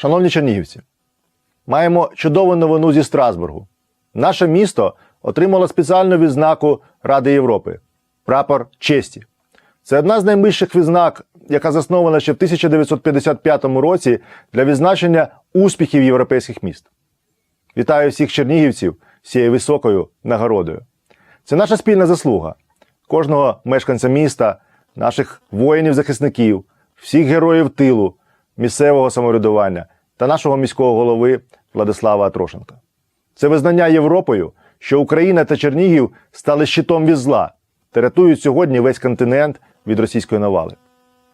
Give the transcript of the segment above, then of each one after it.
Шановні чернігівці, маємо чудову новину зі Страсбургу. Наше місто отримало спеціальну відзнаку Ради Європи прапор честі. Це одна з найвищих відзнак, яка заснована ще в 1955 році для відзначення успіхів європейських міст. Вітаю всіх чернігівців з цією високою нагородою. Це наша спільна заслуга кожного мешканця міста, наших воїнів-захисників, всіх героїв тилу, місцевого самоврядування та нашого міського голови Владислава Атрошенка. Це визнання Європою, що Україна та Чернігів стали щитом від зла та рятують сьогодні весь континент від російської навали.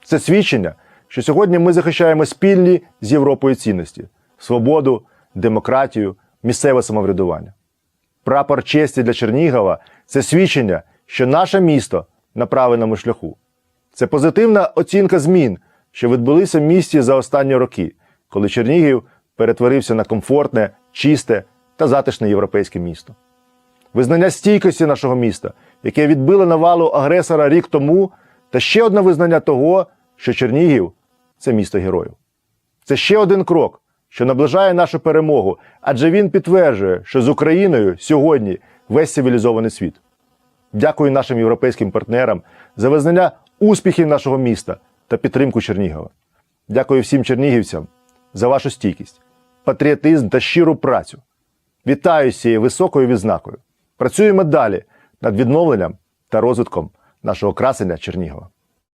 Це свідчення, що сьогодні ми захищаємо спільні з Європою цінності свободу, демократію, місцеве самоврядування. Прапор честі для Чернігова це свідчення, що наше місто на правильному шляху. Це позитивна оцінка змін, що відбулися в місті за останні роки, коли Чернігів перетворився на комфортне, чисте та затишне європейське місто. Визнання стійкості нашого міста, яке відбило навалу агресора рік тому, та ще одне визнання того, що Чернігів це місто героїв. Це ще один крок, що наближає нашу перемогу, адже він підтверджує, що з Україною сьогодні весь цивілізований світ. Дякую нашим європейським партнерам за визнання успіхів нашого міста та підтримку Чернігова. Дякую всім чернігівцям за вашу стійкість, патріотизм та щиру працю. Вітаю з цією високою відзнакою. Працюємо далі над відновленням та розвитком нашого красення Чернігова.